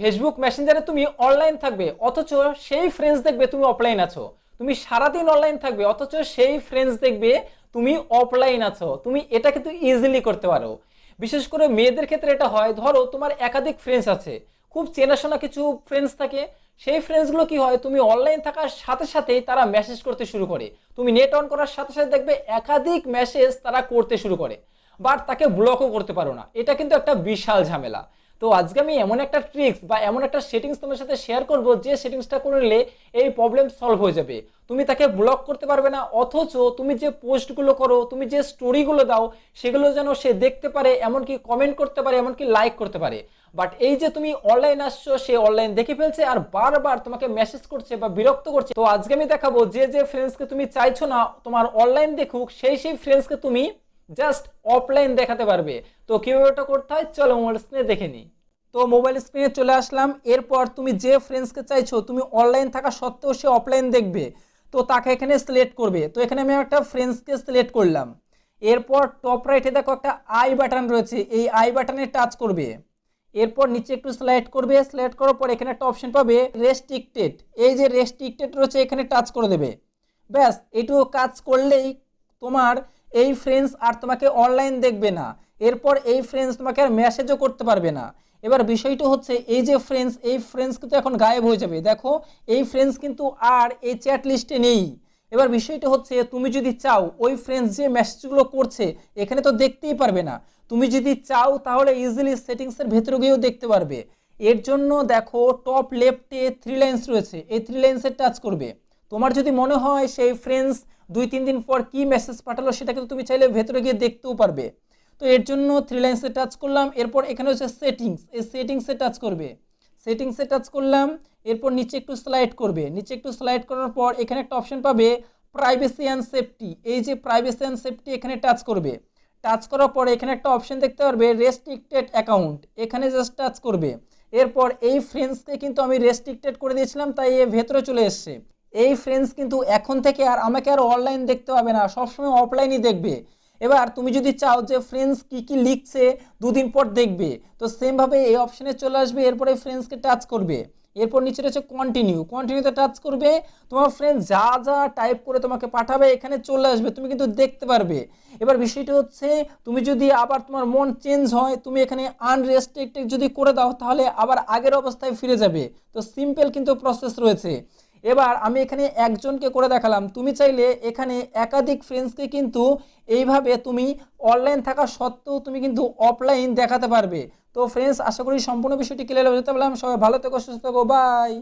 Facebook মেসেঞ্জারে তুমি online থাকবে, অথচ সেই ফ্রেন্ডস দেখবে তুমি অফলাইন আছো। তুমি সারাদিন অনলাইন থাকবে, অথচ সেই ফ্রেন্ডস দেখবে তুমি অফলাইন আছো। তুমি এটা কিন্তু ইজিলি করতে পারো। বিশেষ করে মেয়েদের ক্ষেত্রে এটা হয়, ধরো তোমার একাধিক ফ্রেন্ডস আছে, খুব চেনাশোনা কিছু ফ্রেন্ডস থাকে, সেই ফ্রেন্ডসগুলো কি হয়, তুমি অনলাইন থাকার সাথে সাথেই তারা মেসেজ করতে শুরু করে। তুমি নেট অন করার সাথে সাথে দেখবে একাধিক মেসেজ তারা করতে শুরু করে বাট তাকে ব্লকও করতে পারো না। এটা কিন্তু একটা বিশাল ঝামেলা। তো আজকে আমি এমন একটা ট্রিক্স বা এমন একটা সেটিংস তোমার সাথে শেয়ার করব যে সেটিংসটা করে নিলে এই প্রবলেম সলভ হয়ে যাবে। তুমি তাকে ব্লক করতে পারবে না, অথচ তুমি যে পোস্টগুলো করো, তুমি যে স্টোরিগুলো দাও, সেগুলো যেন সে দেখতে পারে, এমনকি কমেন্ট করতে পারে, এমনকি লাইক করতে পারে। বাট এই যে তুমি অনলাইন আসছো, সে অনলাইন দেখে ফেলছে আর বারবার তোমাকে মেসেজ করছে বা বিরক্ত করছে। তো আজকে আমি দেখাবো যে যে ফ্রেন্ডসকে তুমি চাইছো না, তোমার অনলাইন দেখুক, সেই সেই ফ্রেন্ডসকে তুমি জাস্ট অফলাইন দেখাতে পারবে। তো কীভাবে ওটা করতে হয়? চলো মোবাইল স্ক্রিনে দেখে নিই। তো মোবাইল স্ক্রিনে চলে আসলাম। এরপর তুমি যে ফ্রেন্ডসকে চাইছো, তুমি অনলাইন থাকা সত্ত্বেও সে অফলাইন দেখবে। তো তাকে এখানে সিলেক্ট করবে। তো এখানে আমি একটা ফ্রেন্ডসকে সিলেক্ট করলাম। এরপর টপ রাইটে দেখো একটা আই বাটন রয়েছে। এই আই বাটনে টাচ করবে। এরপর নিচে একটু স্লাইড করবে। স্লাইড করার পর এখানে একটা অপশন পাবে রেস্ট্রিক্টেড এই যে রেস্ট্রিক্টেড রয়েছে, এখানে টাচ করে দেবে। ব্যাস এটুকু কাজ করলেই তোমার এই ফ্রেন্ডস আর তোমাকে অনলাইন দেখবে না। এরপর এই ফ্রেন্ডস তোমাকে আর মেসেজও করতে পারবে না। এবার বিষয়টা হচ্ছে, এই যে ফ্রেন্ডস এই ফ্রেন্ডস কিন্তু এখন গায়েব হয়ে যাবে। দেখো, এই ফ্রেন্ডস কিন্তু আর এই চ্যাট লিস্টে নেই। এবার বিষয়টা হচ্ছে, তুমি যদি চাও, ওই ফ্রেন্ডস যে মেসেজগুলো করছে, এখানে তো দেখতেই পারবে না। তুমি যদি চাও, তাহলে ইজিলি সেটিংসের ভেতরে গিয়েও দেখতে পারবে। এর জন্য দেখো টপ লেফটে থ্রি লাইন্স রয়েছে। এই থ্রি লাইন্সের টাচ করবে। তোমার যদি মনে হয়, সেই ফ্রেন্ডস দুই, তিন দিন পর কি মেসেজ পাঠালো, সেটা কিন্তু তুমি চাইলে ভেতরে গিয়ে দেখতেও পারবে। তো এর জন্য থ্রি লাইন্সে টাচ করলাম, এরপর এখানে হচ্ছে সেটিংস এই সেটিংসে টাচ করবে। সেটিংসে টাচ করলাম, এরপর নিচে একটু স্লাইড করবে। নিচে একটু স্লাইড করার পর এখানে একটা অপশন পাবে প্রাইভেসি অ্যান্ড সেফটি এই যে প্রাইভেসি অ্যান্ড সেফটি এখানে টাচ করবে। টাচ করার পরে এখানে একটা অপশন দেখতে পারবে রেস্ট্রিক্টেড অ্যাকাউন্ট এখানে জাস্ট টাচ করবে। এরপর এই ফ্রেন্ডসকে কিন্তু আমি রেস্ট্রিক্টেড করে দিয়েছিলাম, তাই এ ভেতরে চলে এসছে। এই ফ্রেন্ডস কিন্তু এখন থেকে আর আমাকে আর অনলাইন দেখতে হবে না, সবসময় অফলাইনই দেখবে। এবার তুমি যদি চাও যে ফ্রেন্ডস কি কি লিখছে, দুদিন পর দেখবে। তো সেমভাবে এই অপশনে চলে আসবে, এরপরে ফ্রেন্ডসকে টাচ করবে। এরপর নিচে রয়েছে কন্টিনিউ কন্টিনিউতে টাচ করবে, তোমার ফ্রেন্ড যা যা টাইপ করে তোমাকে পাঠাবে, এখানে চলে আসবে, তুমি কিন্তু দেখতে পারবে। এবার বিষয়টা হচ্ছে, তুমি যদি আবার তোমার মন চেঞ্জ হয়, তুমি এখানে আনরেস্ট্রিক্টেড যদি করে দাও, তাহলে আবার আগের অবস্থায় ফিরে যাবে। তো সিম্পল কিন্তু প্রসেস রয়েছে। এবার আমি এখানে একজনকে করে দেখালাম। তুমি চাইলে এখানে একাধিক ফ্রেন্ডসকে কিন্তু এইভাবে তুমি অনলাইন থাকা সত্ত্বেও তুমি কিন্তু অফলাইন দেখাতে পারবে। তো ফ্রেন্ডস আশা করি সম্পূর্ণ বিষয়টি ক্লিয়ার যেতে পারলাম সবাই ভালো থেকো, সুস্থ থাকো বাই